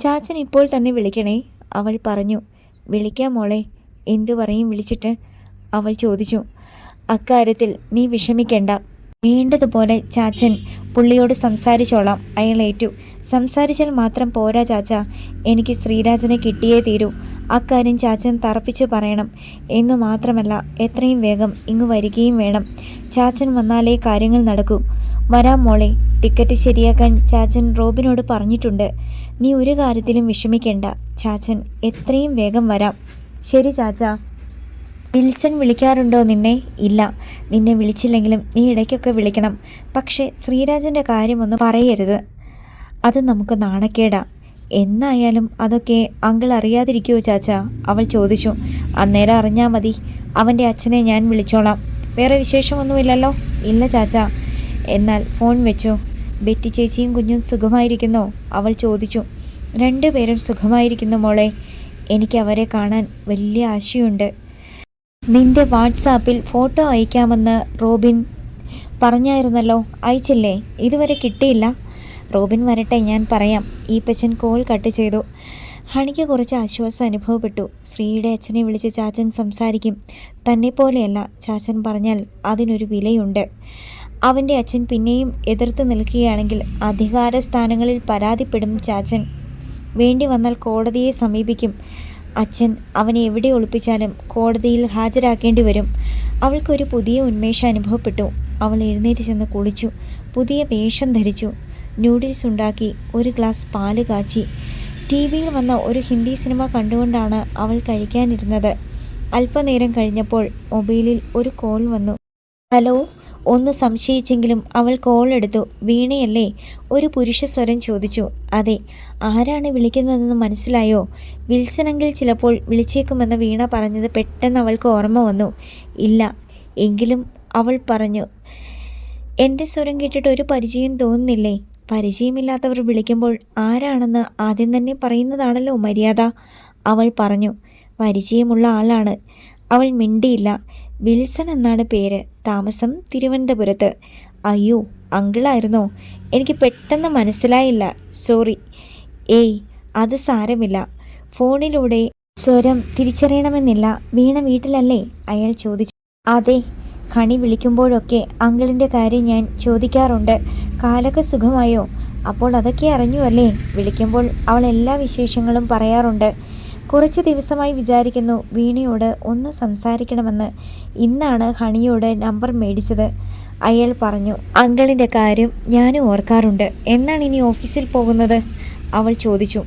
ചാച്ചൻ ഇപ്പോൾ തന്നെ വിളിക്കണേ അവൾ പറഞ്ഞു. വിളിക്കാം മോളെ എന്തു പറയും വിളിച്ചിട്ട്? അവൾ ചോദിച്ചു. അക്കാര്യത്തിൽ നീ വിഷമിക്കേണ്ട. വേണ്ടതുപോലെ ചാച്ചൻ പുള്ളിയോട് സംസാരിച്ചോളാം. അയാൾ ഏറ്റു. സംസാരിച്ചാൽ മാത്രം പോരാ ചാച്ച. എനിക്ക് ശ്രീരാജനെ കിട്ടിയേ തീരൂ. അക്കാര്യം ചാച്ചൻ തറപ്പിച്ചു പറയണം. എന്നു മാത്രമല്ല എത്രയും വേഗം ഇങ്ങ് വരികയും വേണം. ചാച്ചൻ വന്നാലേ കാര്യങ്ങൾ നടക്കൂ. വരാം മോളെ. ടിക്കറ്റ് ശരിയാക്കാൻ ചാച്ചൻ റോബിനോട് പറഞ്ഞിട്ടുണ്ട്. നീ ഒരു കാര്യത്തിലും വിഷമിക്കേണ്ട. ചാച്ചൻ എത്രയും വേഗം വരാം. ശരി ചാച്ച. വിൽസൺ വിളിക്കാറുണ്ടോ നിന്നെ? ഇല്ല. നിന്നെ വിളിച്ചില്ലെങ്കിലും നീ ഇടയ്ക്കൊക്കെ വിളിക്കണം. പക്ഷേ ശ്രീരാജന്റെ കാര്യമൊന്നും പറയരുത്. അത് നമുക്ക് നാണക്കേടാ. എന്നായാലും അതൊക്കെ അങ്കിൾ അറിയാതിരിക്കുമോ ചാച്ച? അവൾ ചോദിച്ചു. അന്നേരം അറിഞ്ഞാൽ മതി. അവന്റെ അച്ഛനെ ഞാൻ വിളിച്ചോളാം. വേറെ വിശേഷമൊന്നുമില്ലല്ലോ? ഇല്ല ചാച്ച. എന്നാൽ ഫോൺ വെച്ചോ? ബെറ്റി ചേച്ചിയും കുഞ്ഞും സുഖമായിരിക്കുന്നോ? അവൾ ചോദിച്ചു. രണ്ടുപേരും സുഖമായിരിക്കുന്നു മോളെ. എനിക്ക് അവരെ കാണാൻ വലിയ ആശയുണ്ട്. നിന്റെ വാട്സാപ്പിൽ ഫോട്ടോ അയക്കാമെന്ന് റോബിൻ പറഞ്ഞായിരുന്നല്ലോ. അയച്ചില്ലേ? ഇതുവരെ കിട്ടിയില്ല. റോബിൻ വരട്ടെ ഞാൻ പറയാം. ഈ പച്ചൻ കോൾ കട്ട് ചെയ്തു. ഹണിക്ക് കുറച്ച് ആശ്വാസം അനുഭവപ്പെട്ടു. ശ്രീയുടെ അച്ഛനെ വിളിച്ച് ചാച്ചൻ സംസാരിക്കും. തന്നെ പോലെയല്ല ചാച്ചൻ പറഞ്ഞാൽ അതിനൊരു വിലയുണ്ട്. അവന്റെ അച്ഛൻ പിന്നെയും എതിർത്ത് നിൽക്കുകയാണെങ്കിൽ അധികാര സ്ഥാനങ്ങളിൽ പരാതിപ്പെടും ചാച്ചൻ. വേണ്ടി വന്നാൽ കോടതിയെ സമീപിക്കും. അച്ഛൻ അവനെ എവിടെ ഒളിപ്പിച്ചാലും കോടതിയിൽ ഹാജരാക്കേണ്ടി വരും. അവൾക്കൊരു പുതിയ ഉന്മേഷം അനുഭവപ്പെട്ടു. അവൾ എഴുന്നേറ്റ് ചെന്ന് കുളിച്ചു. പുതിയ വേഷം ധരിച്ചു. നൂഡിൽസ് ഉണ്ടാക്കി. ഒരു ഗ്ലാസ് പാൽ കാച്ചി. ടി വിയിൽ വന്ന ഒരു ഹിന്ദി സിനിമ കണ്ടുകൊണ്ടാണ് അവൾ കഴിക്കാനിരുന്നത്. അല്പനേരം കഴിഞ്ഞപ്പോൾ മൊബൈലിൽ ഒരു കോൾ വന്നു. ഹലോ? ഒന്ന് സംശയിച്ചെങ്കിലും അവൾ കോൾ എടുത്തു. വീണയല്ലേ? ഒരു പുരുഷ സ്വരം ചോദിച്ചു. അതെ. ആരാണ് വിളിക്കുന്നതെന്ന് മനസ്സിലായോ? വിൽസനെങ്കിൽ ചിലപ്പോൾ വിളിച്ചേക്കുമെന്ന് വീണ പറഞ്ഞത് പെട്ടെന്ന് അവൾക്ക് ഓർമ്മ വന്നു. ഇല്ല. എങ്കിലും അവൾ പറഞ്ഞു എന്റെ സ്വരം കേട്ടിട്ട് ഒരു പരിചയം തോന്നുന്നില്ലേ? പരിചയമില്ലാത്തവർ വിളിക്കുമ്പോൾ ആരാണെന്ന് ആദ്യം തന്നെ പറയുന്നതാണല്ലോ മര്യാദ അവൾ പറഞ്ഞു. പരിചയമുള്ള ആളാണ്. അവൾ മിണ്ടിയില്ല. വിൽസൺ എന്നാണ് പേര്. താമസം തിരുവനന്തപുരത്ത്. അയ്യോ അങ്കിളായിരുന്നോ? എനിക്ക് പെട്ടെന്ന് മനസ്സിലായില്ല. സോറി. ഏയ് അത് സാരമില്ല. ഫോണിലൂടെ സ്വരം തിരിച്ചറിയണമെന്നില്ല. വീണ വീട്ടിലല്ലേ? അയാൾ ചോദിച്ചു. അതെ ഹണി വിളിക്കുമ്പോഴൊക്കെ അങ്കിളിന്റെ കാര്യം ഞാൻ ചോദിക്കാറുണ്ട്. കാലൊക്കെ സുഖമായോ അപ്പോൾ അതൊക്കെ അറിഞ്ഞു അല്ലേ വിളിക്കുമ്പോൾ അവൾ എല്ലാ വിശേഷങ്ങളും പറയാറുണ്ട്. കുറച്ച് ദിവസമായി വിചാരിക്കുന്നു വീണയോട് ഒന്ന് സംസാരിക്കണമെന്ന്. ഇന്നാണ് ഹണിയോട് നമ്പർ മേടിച്ചത്. അയാൾ പറഞ്ഞു അങ്കിളിന്റെ കാര്യം ഞാനും ഓർക്കാറുണ്ട്. എന്നാണ് ഇനി ഓഫീസിൽ പോകുന്നത്? അവൾ ചോദിച്ചു.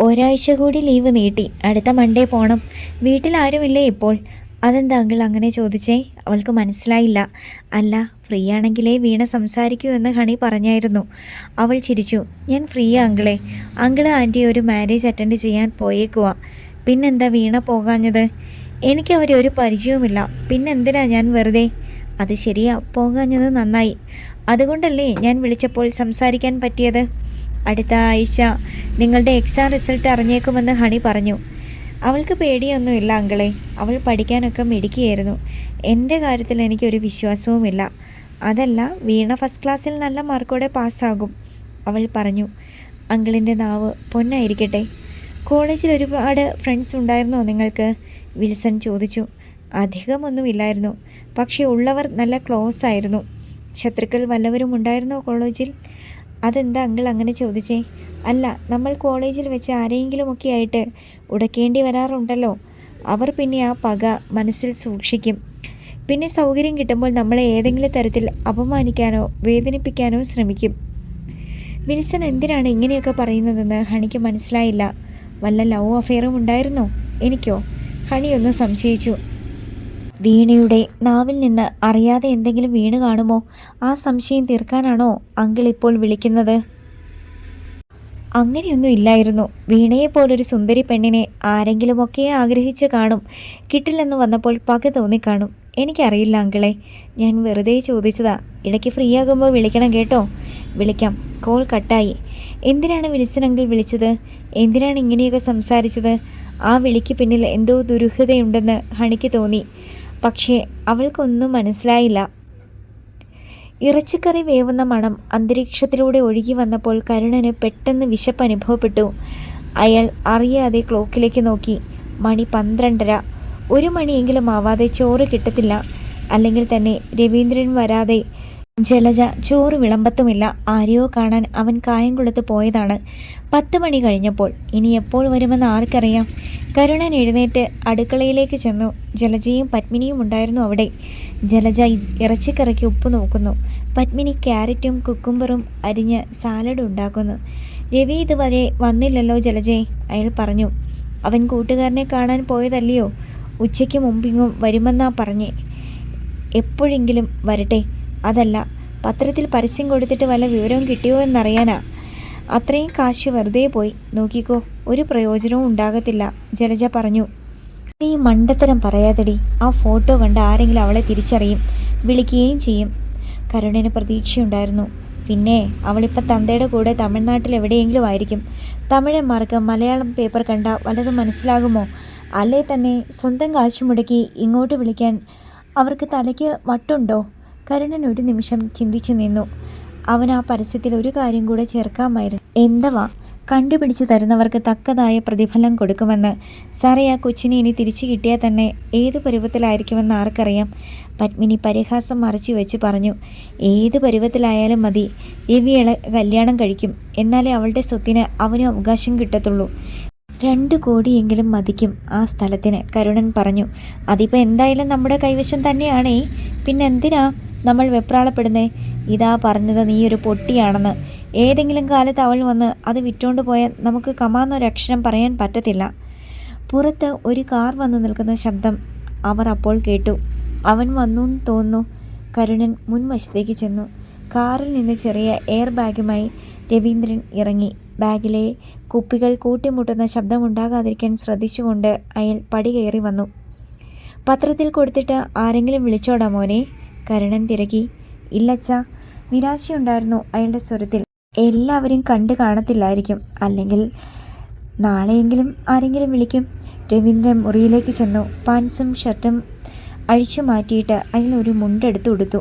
ഒരാഴ്ച കൂടി ലീവ് നീട്ടി. അടുത്ത മൺഡേ പോണം. വീട്ടിൽ ആരുമില്ലേ ഇപ്പോൾ? അതെന്താ അങ്കിൾ അങ്ങനെ ചോദിച്ചേ? അവൾക്ക് മനസ്സിലായില്ല. അല്ല ഫ്രീ ആണെങ്കിലേ വീണ സംസാരിക്കൂ എന്ന് ഹണി പറഞ്ഞായിരുന്നു. അവൾ ചിരിച്ചു. ഞാൻ ഫ്രീ അങ്കിളെ. അങ്കിൾ ആന്റി ഒരു മാരേജ് അറ്റൻഡ് ചെയ്യാൻ പോയേക്കുവാ. പിന്നെന്താ വീണ പോകാഞ്ഞത്? എനിക്ക് അവരെ ഒരു പരിചയവുമില്ല. പിന്നെന്തിനാ ഞാൻ വെറുതെ? അത് ശരിയാ പോകാഞ്ഞത് നന്നായി. അതുകൊണ്ടല്ലേ ഞാൻ വിളിച്ചപ്പോൾ സംസാരിക്കാൻ പറ്റിയത്? അടുത്ത ആഴ്ച നിങ്ങളുടെ എക്സാം റിസൾട്ട് അറിഞ്ഞേക്കുമെന്ന് ഹണി പറഞ്ഞു. അവൾക്ക് പേടിയൊന്നുമില്ല അങ്കിളെ. അവൾ പഠിക്കാനൊക്കെ മിടുക്കിയായിരുന്നു. എന്റെ കാര്യത്തിൽ എനിക്കൊരു വിശ്വാസവുമില്ല. അതല്ല വീണ ഫസ്റ്റ് ക്ലാസ്സിൽ നല്ല മാർക്കോടെ പാസ്സാകും അവൾ പറഞ്ഞു. അങ്കിളിന്റെ നാവ് പൊന്നായിരിക്കട്ടെ. കോളേജിൽ ഒരുപാട് ഫ്രണ്ട്സ് ഉണ്ടായിരുന്നോ നിങ്ങൾക്ക്? വിൽസൺ ചോദിച്ചു. അധികമൊന്നുമില്ലായിരുന്നു. പക്ഷേ ഉള്ളവർ നല്ല ക്ലോസ് ആയിരുന്നു. ശത്രുക്കൾ വല്ലവരും ഉണ്ടായിരുന്നോ കോളേജിൽ? അതെന്താ അങ്കിൾ അങ്ങനെ ചോദിച്ചേ? അല്ല നമ്മൾ കോളേജിൽ വെച്ച് ആരെങ്കിലുമൊക്കെ ആയിട്ട് ഉടക്കേണ്ടി വരാറുണ്ടല്ലോ. അവർ പിന്നെ ആ പക മനസ്സിൽ സൂക്ഷിക്കും. പിന്നെ സൗകര്യം കിട്ടുമ്പോൾ നമ്മളെ ഏതെങ്കിലും തരത്തിൽ അപമാനിക്കാനോ വേദനിപ്പിക്കാനോ ശ്രമിക്കും. വിൽസൺ എന്തിനാണ് ഇങ്ങനെയൊക്കെ പറയുന്നതെന്ന് ഹണിക്ക് മനസ്സിലായില്ല. വല്ല ലവ് അഫെയറും ഉണ്ടായിരുന്നോ? എനിക്കോ? ഹണി ഒന്ന് സംശയിച്ചു. വീണയുടെ നാവിൽ നിന്ന് അറിയാതെ എന്തെങ്കിലും വീണ് കാണുമോ? ആ സംശയം തീർക്കാനാണോ അങ്കിൾ ഇപ്പോൾ വിളിക്കുന്നത്? അങ്ങനെയൊന്നും ഇല്ലായിരുന്നു. വീണയെ പോലൊരു സുന്ദരി പെണ്ണിനെ ആരെങ്കിലുമൊക്കെ ആഗ്രഹിച്ച് കാണും. കിട്ടില്ലെന്ന് വന്നപ്പോൾ പക തോന്നിക്കാണും എനിക്കറിയില്ല അങ്കിളെ ഞാൻ വെറുതെ ചോദിച്ചതാ. ഇടയ്ക്ക് ഫ്രീ ആകുമ്പോൾ വിളിക്കണം കേട്ടോ? വിളിക്കാം. കോൾ കട്ടായി. എന്തിനാണ് വിളിച്ചനങ്കിൾ വിളിച്ചത്? എന്തിനാണ് ഇങ്ങനെയൊക്കെ സംസാരിച്ചത്? ആ വിളിക്ക് പിന്നിൽ എന്തോ ദുരൂഹതയുണ്ടെന്ന് ഹണിക്ക് തോന്നി. പക്ഷേ അവൾക്കൊന്നും മനസ്സിലായില്ല. ഇറച്ചിക്കറി വേവുന്ന മണം അന്തരീക്ഷത്തിലൂടെ ഒഴുകി വന്നപ്പോൾ കരുണന് പെട്ടെന്ന് വിശപ്പ് അനുഭവപ്പെട്ടു. അയാൾ അറിയാതെ ക്ലോക്കിലേക്ക് നോക്കി. മണി പന്ത്രണ്ടര. ഒരു മണിയെങ്കിലും ആവാതെ ചോറ് കിട്ടത്തില്ല. അല്ലെങ്കിൽ തന്നെ രവീന്ദ്രൻ വരാതെ ജലജ ചോറ് വിളമ്പത്തുമില്ല. ആരെയോ കാണാൻ അവൻ കായംകുളത്ത് പോയതാണ്. പത്ത് മണി കഴിഞ്ഞപ്പോൾ ഇനി എപ്പോൾ വരുമെന്ന് ആർക്കറിയാം. കരുണൻ എഴുന്നേറ്റ് അടുക്കളയിലേക്ക് ചെന്നു. ജലജയും പത്മിനിയും ഉണ്ടായിരുന്നു അവിടെ. ജലജ ഇറച്ചിക്കറിക്ക് ഉപ്പ് നോക്കുന്നു. പത്മിനി ക്യാരറ്റും കുക്കുംബറും അരിഞ്ഞ് സാലഡ് ഉണ്ടാക്കുന്നു. രവി ഇതുവരെ വന്നില്ലല്ലോ ജലജയെ അയാൾ പറഞ്ഞു. അവൻ കൂട്ടുകാരനെ കാണാൻ പോയതല്ലയോ? ഉച്ചയ്ക്ക് മുമ്പിങ്ങും വരുമെന്നാ പറഞ്ഞേ. എപ്പോഴെങ്കിലും വരട്ടെ. അതല്ല പത്രത്തിൽ പരസ്യം കൊടുത്തിട്ട് വല്ല വിവരവും കിട്ടിയോ എന്നറിയാനാ. അത്രയും കാശ് വെറുതെ പോയി. നോക്കിക്കോ ഒരു പ്രയോജനവും ഉണ്ടാകത്തില്ല ജലജ പറഞ്ഞു. നീ മണ്ടത്തരം പറയാതെടി. ആ ഫോട്ടോ കണ്ട് ആരെങ്കിലും അവളെ തിരിച്ചറിയും വിളിക്കുകയും ചെയ്യും. കരുണിന് പ്രതീക്ഷയുണ്ടായിരുന്നു. പിന്നെ അവളിപ്പോൾ തന്തയുടെ കൂടെ തമിഴ്നാട്ടിൽ എവിടെയെങ്കിലും ആയിരിക്കും. തമിഴന്മാർക്ക് മലയാളം പേപ്പർ കണ്ട വല്ലതും മനസ്സിലാകുമോ? അല്ലേ തന്നെ സ്വന്തം കാശ് മുടക്കി ഇങ്ങോട്ട് വിളിക്കാൻ അവർക്ക് തലയ്ക്ക് വട്ടുണ്ടോ? കരുണൻ ഒരു നിമിഷം ചിന്തിച്ചു നിന്നു. അവൻ ആ പരസ്യത്തിൽ ഒരു കാര്യം കൂടെ ചേർക്കാമായിരുന്നു. എന്തവാ? കണ്ടുപിടിച്ചു തരുന്നവർക്ക് തക്കതായ പ്രതിഫലം കൊടുക്കുമെന്ന്. സാറേ ആ കൊച്ചിനെ ഇനി തിരിച്ചു കിട്ടിയാൽ തന്നെ ഏത് പരുവത്തിലായിരിക്കുമെന്ന് ആർക്കറിയാം? പത്മിനി പരിഹാസം മറച്ചു വെച്ച് പറഞ്ഞു. ഏത് പരുവത്തിലായാലും മതി. രവിയളെ കല്യാണം കഴിക്കും. എന്നാലേ അവളുടെ സ്വത്തിന് അവനും അവകാശം കിട്ടത്തുള്ളൂ. രണ്ട് കോടിയെങ്കിലും മതിക്കും ആ സ്ഥലത്തിന് കരുണൻ പറഞ്ഞു. അതിപ്പോൾ എന്തായാലും നമ്മുടെ കൈവശം തന്നെയാണേ. പിന്നെ എന്തിനാ? നമ്മൾ വെപ്രാളപ്പെടുന്നേ. ഇതാ പറഞ്ഞത് നീ ഒരു പൊട്ടിയാണെന്ന്. ഏതെങ്കിലും കാലത്ത് അവൾ വന്ന് അത് വിറ്റോണ്ട് പോയാൽ നമുക്ക് കമാന്നൊരക്ഷരം പറയാൻ പറ്റത്തില്ല. പുറത്ത് ഒരു കാർ വന്ന് നിൽക്കുന്ന ശബ്ദം അവർ അപ്പോൾ കേട്ടു. അവൻ വന്നു എന്ന് തോന്നുന്നു. കരുണൻ മുൻവശത്തേക്ക് ചെന്നു. കാറിൽ നിന്ന് ചെറിയ എയർ ബാഗുമായി രവീന്ദ്രൻ ഇറങ്ങി. ബാഗിലെ കുപ്പികൾ കൂട്ടിമുട്ടുന്ന ശബ്ദമുണ്ടാകാതിരിക്കാൻ ശ്രദ്ധിച്ചുകൊണ്ട് അയാൾ പടി കയറി വന്നു. പത്രത്തിൽ കൊടുത്തിട്ട് ആരെങ്കിലും വിളിച്ചോടാ മോനെ? കരുണൻ തിരകി ഇല്ലച്ച നിരാശയുണ്ടായിരുന്നു അയാളുടെ സ്വരത്തിൽ. എല്ലാവരും കണ്ടു കാണത്തില്ലായിരിക്കും. അല്ലെങ്കിൽ നാളെയെങ്കിലും ആരെങ്കിലും വിളിക്കും. രവീന്ദ്രൻ മുറിയിലേക്ക് ചെന്നു. പാൻസും ഷർട്ടും അഴിച്ചു മാറ്റിയിട്ട് അയാൾ ഒരു മുണ്ടെടുത്ത് കൊടുത്തു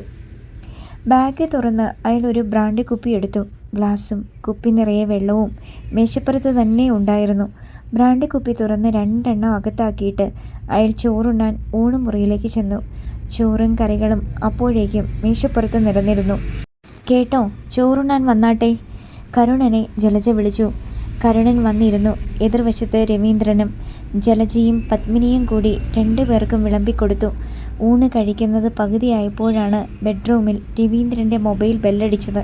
ബാഗ് തുറന്ന് അയാൾ ഒരു ബ്രാൻഡി കുപ്പി എടുത്തു. ഗ്ലാസും കുപ്പി നിറയെ വെള്ളവും മേശപ്പുറത്ത് തന്നെ ഉണ്ടായിരുന്നു. ബ്രാൻഡി കുപ്പി തുറന്ന് രണ്ടെണ്ണം അകത്താക്കിയിട്ട് അയാൾ ചോറുണ്ണാൻ ഊണുമുറിയിലേക്ക് ചെന്നു. ചോറും കറികളും അപ്പോഴേക്കും മേശപ്പുറത്ത് നിറഞ്ഞിരുന്നു കേട്ടോ ചോറുണ്ണാൻ വന്നാട്ടെ? കരുണനെ ജലജ വിളിച്ചു. കരുണൻ വന്നിരുന്നു. എതിർവശത്ത് രവീന്ദ്രനും ജലജയും പത്മിനിയും കൂടി രണ്ടുപേർക്കും വിളമ്പിക്കൊടുത്തു. ഊണ് കഴിക്കുന്നത് പകുതിയായപ്പോഴാണ് ബെഡ്റൂമിൽ രവീന്ദ്രന്റെ മൊബൈൽ ബെല്ലടിച്ചത്.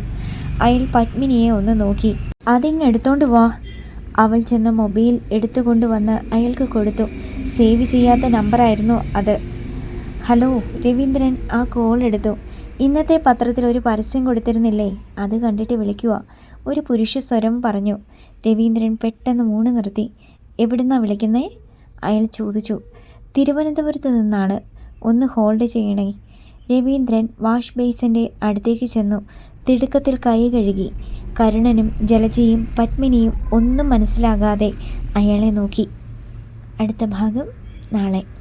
അയാൾ പത്മിനിയെ ഒന്ന് നോക്കി. അതിങ്ങ് എടുത്തോണ്ട് വാ. അവൾ ചെന്ന് മൊബൈൽ എടുത്തുകൊണ്ടുവന്ന് അയാൾക്ക് കൊടുത്തു. സേവ് ചെയ്യാത്ത നമ്പറായിരുന്നു അത്. ഹലോ രവീന്ദ്രൻ ആ കോൾ എടുത്തു. ഇന്നത്തെ പത്രത്തിൽ ഒരു പരസ്യം കൊടുത്തിരുന്നില്ലേ? അത് കണ്ടിട്ട് വിളിക്കുക ഒരു പുരുഷ സ്വരം പറഞ്ഞു. രവീന്ദ്രൻ പെട്ടെന്ന് മൂണ് നിർത്തി. എവിടുന്നാ വിളിക്കുന്നേ? അയാൾ ചോദിച്ചു. തിരുവനന്തപുരത്ത് നിന്നാണ്. ഒന്ന് ഹോൾഡ് ചെയ്യണേ. രവീന്ദ്രൻ വാഷ് ബേസിന്റെ അടുത്തേക്ക് ചെന്നു. തിടുക്കത്തിൽ കൈ കഴുകി. കരുണനും ജലജയും പത്മിനിയും ഒന്നും മനസ്സിലാകാതെ അയാളെ നോക്കി. അടുത്ത ഭാഗം നാളെ.